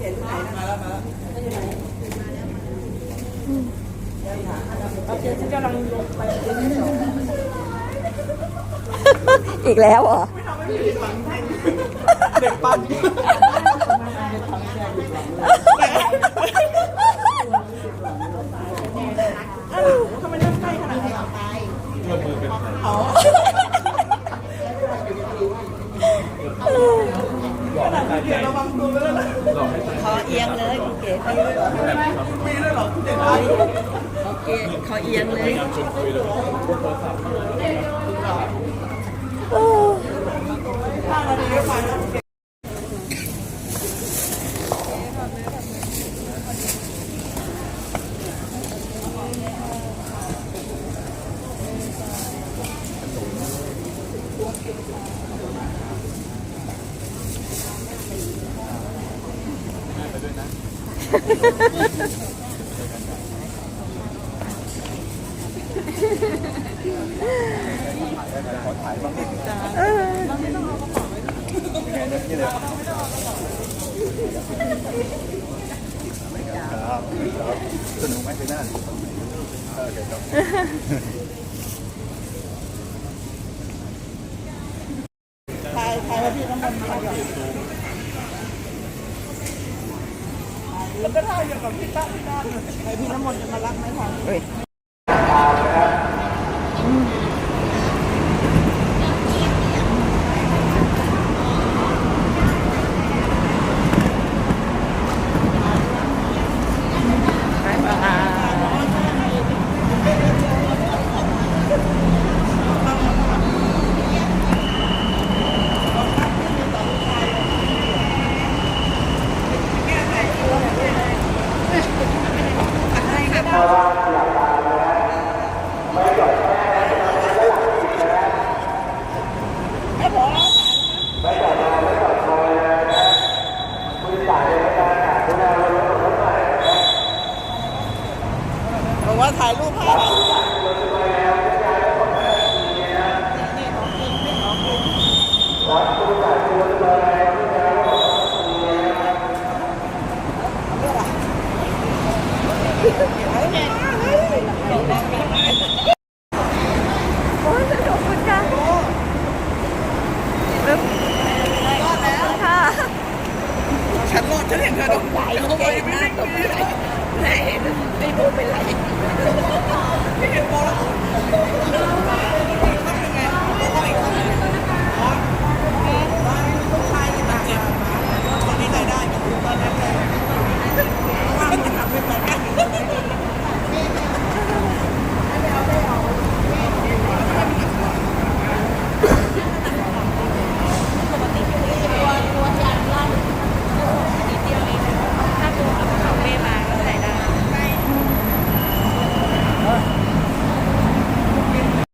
มาแล้วมาแล้วโอเคฉันกำลังลงไปอีกแล้วเหรอ เด็กปั้น ทำไมนั่งใกล้ขนาดนี้ อ๋อ เกียรระวังตัวไปแล้วนะคอเอียงเลยคุณเก๋มีด้วยหรอคุณเกไอ้โอเคคอเอียงเลยห้านาที ก็ไปแล้วสนุกไหมไปหน้าถ่ายถ่ายแล้วพี่น้ำมันถ่ายก่อน แล้วก็ท่าอย่างกับพี่ตั้งพี่ตั้งไอพี่น้ำมนต์จะมารักไหมคะ ว่าถ่ายรูปให้ฉันรอดฉันเห็นเธอโดนไหลเข้าไปไม่ได้กินไหน ไม่รู้เป็นไรไม่รู้